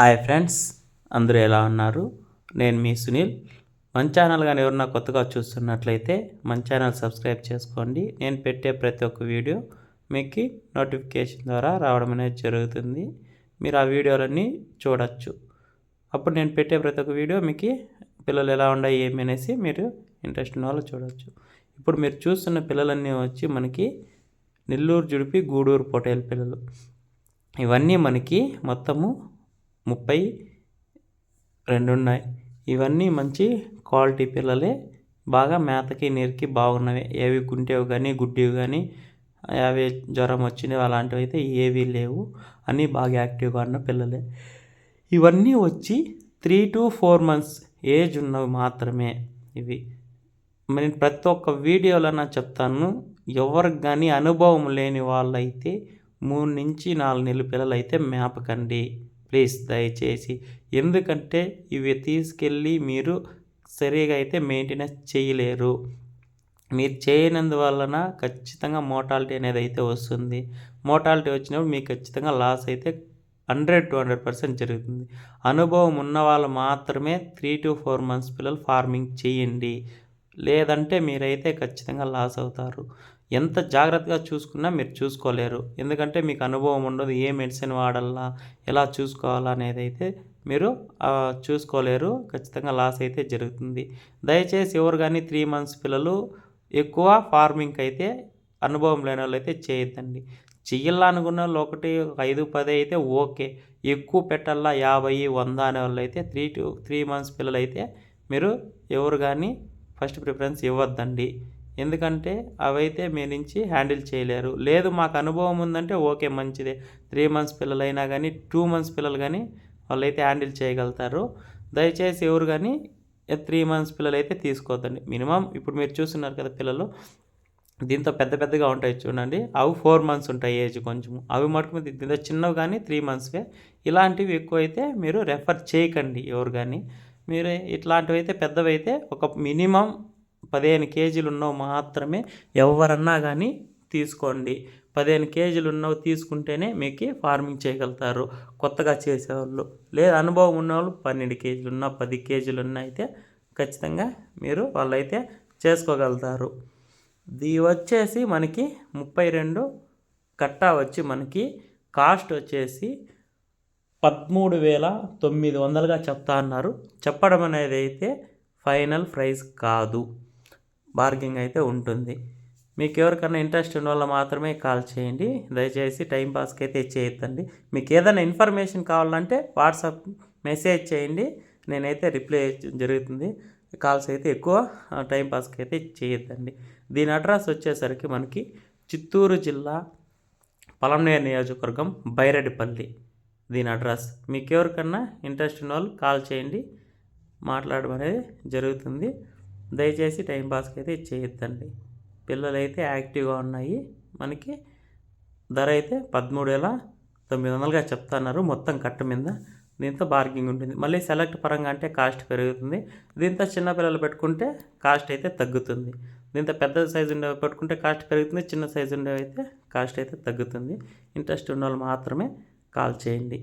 Hi friends అందరూ ఎలా ఉన్నారు? నేను మీ సునీల్. మన ఛానల్ కానీ ఎవరన్నా కొత్తగా చూస్తున్నట్లయితే మన ఛానల్ సబ్స్క్రైబ్ చేసుకోండి. నేను పెట్టే ప్రతి ఒక్క వీడియో మీకు నోటిఫికేషన్ ద్వారా రావడం అనేది జరుగుతుంది. మీరు ఆ వీడియోలన్నీ చూడొచ్చు. అప్పుడు నేను పెట్టే ప్రతి ఒక్క వీడియో మీకు పిల్లలు ఎలా ఉన్నాయి ఏమి అనేసి మీరు ఇంట్రెస్ట్ ఉన్న వాళ్ళు చూడవచ్చు ఇప్పుడు మీరు చూస్తున్న పిల్లలన్నీ వచ్చి మనకి నెల్లూరు జుడిపి గూడూరు పొటేల్ పిల్లలు. ఇవన్నీ మనకి మొత్తము ముప్పై రెండు ఉన్నాయి. ఇవన్నీ మంచి క్వాలిటీ పిల్లలే. బాగా మేతకి నీరుకి బాగున్నవి. ఏవి గుంటేవి కానీ గుడ్డివి కానీ అవి జ్వరం వచ్చినవి అలాంటివి అయితే ఏవీ లేవు. అన్నీ బాగా యాక్టివ్గా ఉన్న పిల్లలే. ఇవన్నీ వచ్చి three to four months age ఉన్నవి మాత్రమే ఇవి. నేను ప్రతి ఒక్క వీడియోలో నా చెప్తాను. ఎవరికి కానీ అనుభవం లేని వాళ్ళైతే మూడు నుంచి నాలుగు నెలల పిల్లలు అయితే మేపకండి ప్లీజ్ దయచేసి. ఎందుకంటే ఇవి తీసుకెళ్ళి మీరు సరిగా అయితే మెయింటెనెన్స్ చేయలేరు. మీరు చేయనందువలన ఖచ్చితంగా మోటాలిటీ అనేది అయితే వస్తుంది. మోటాలిటీ వచ్చినప్పుడు మీకు ఖచ్చితంగా లాస్ అయితే హండ్రెడ్ టు హండ్రెడ్ పర్సెంట్ జరుగుతుంది. అనుభవం ఉన్న వాళ్ళు మాత్రమే త్రీ టు ఫోర్ మంత్స్ పిల్లలు ఫార్మింగ్ చేయండి. లేదంటే మీరైతే ఖచ్చితంగా లాస్ అవుతారు. ఎంత జాగ్రత్తగా చూసుకున్నా మీరు చూసుకోలేరు. ఎందుకంటే మీకు అనుభవం ఉండదు ఏ మెడిసిన్ వాడాలా ఎలా చూసుకోవాలా అనేది అయితే మీరు చూసుకోలేరు. ఖచ్చితంగా లాస్ అయితే జరుగుతుంది. దయచేసి ఎవరు కానీ త్రీ మంత్స్ పిల్లలు ఎక్కువ ఫార్మింగ్ అయితే అనుభవం లేని వాళ్ళు అయితే చేయొద్దండి. చెయ్యాలనుకున్న వాళ్ళు ఒకటి ఐదు పది అయితే ఓకే. ఎక్కువ పెట్టాలా యాభై వంద అనే వాళ్ళు అయితే త్రీ టు త్రీ మంత్స్ పిల్లలు అయితే మీరు ఎవరు కానీ ఫస్ట్ ప్రిఫరెన్స్ ఇవ్వద్దండి. ఎందుకంటే అవైతే మీ నుంచి హ్యాండిల్ చేయలేరు. లేదు మాకు అనుభవం ఉందంటే ఓకే మంచిదే. త్రీ మంత్స్ పిల్లలైనా కానీ టూ మంత్స్ పిల్లలు కానీ వాళ్ళైతే హ్యాండిల్ చేయగలుగుతారు. దయచేసి ఎవరు కానీ త్రీ మంత్స్ పిల్లలు అయితే తీసుకోవద్దండి మినిమం ఇప్పుడు మీరు చూస్తున్నారు కదా పిల్లలు దీంతో పెద్ద పెద్దగా ఉంటాయి చూడండి. అవి ఫోర్ మంత్స్ ఉంటాయి ఏజ్ కొంచెం. అవి మటుకు దీంతో చిన్నవి కానీ త్రీ మంత్స్వే. ఇలాంటివి ఎక్కువ అయితే మీరు రెఫర్ చేయకండి ఎవరు కానీ మీరు ఇట్లాంటివి అయితే పెద్దవి అయితే ఒక మినిమం పదిహేను కేజీలు ఉన్నవి మాత్రమే ఎవరన్నా కానీ తీసుకోండి. పదిహేను కేజీలు ఉన్నవి తీసుకుంటేనే మీకు ఫార్మింగ్ చేయగలుగుతారు. కొత్తగా చేసేవాళ్ళు లేదా అనుభవం ఉన్నవాళ్ళు పన్నెండు కేజీలు ఉన్న పది కేజీలు ఉన్న అయితే ఖచ్చితంగా మీరు వాళ్ళైతే చేసుకోగలుగుతారు. ఇది వచ్చేసి మనకి ముప్పై రెండు కట్టా వచ్చి మనకి కాస్ట్ వచ్చేసి పదమూడు వేల తొమ్మిది వందలుగా చెప్తా అన్నారు. చెప్పడం అనేది అయితే ఫైనల్ ప్రైస్ కాదు. బార్గింగ్ అయితే ఉంటుంది. మీకు ఎవరికైనా ఇంట్రెస్ట్ ఉన్న వాళ్ళు మాత్రమే కాల్ చేయండి. దయచేసి టైంపాస్కి అయితే చేయొద్దండి. మీకు ఏదైనా ఇన్ఫర్మేషన్ కావాలంటే వాట్సాప్ మెసేజ్ చేయండి. నేనైతే రిప్లై జరుగుతుంది. కాల్స్ అయితే ఎక్కువ టైంపాస్కి అయితే చేయొద్దండి. దీని అడ్రస్ వచ్చేసరికి మనకి చిత్తూరు జిల్లా పలంనేరు నియోజకవర్గం బైరెడ్డిపల్లి దీని అడ్రస్. మీకు ఎవరికన్నా ఇంట్రెస్ట్ ఉన్న వాళ్ళు కాల్ చేయండి. మాట్లాడడం అనేది జరుగుతుంది. దయచేసి టైంపాస్కి అయితే చేయొద్దండి పిల్లలు అయితే యాక్టివ్గా ఉన్నాయి. మనకి ధర అయితే పదమూడు వేల తొమ్మిది వందలుగా చెప్తున్నారు మొత్తం కట్ట మీద. దీంతో బార్గింగ్ ఉంటుంది. మళ్ళీ సెలెక్ట్ పరంగా అంటే కాస్ట్ పెరుగుతుంది. దీంతో చిన్నపిల్లలు పెట్టుకుంటే కాస్ట్ అయితే తగ్గుతుంది. దీంతో పెద్ద సైజు ఉండేవి పెట్టుకుంటే కాస్ట్ పెరుగుతుంది. చిన్న సైజు ఉండేవి అయితే కాస్ట్ అయితే తగ్గుతుంది. ఇంట్రెస్ట్ ఉన్న వాళ్ళు మాత్రమే కాల్ చేయండి.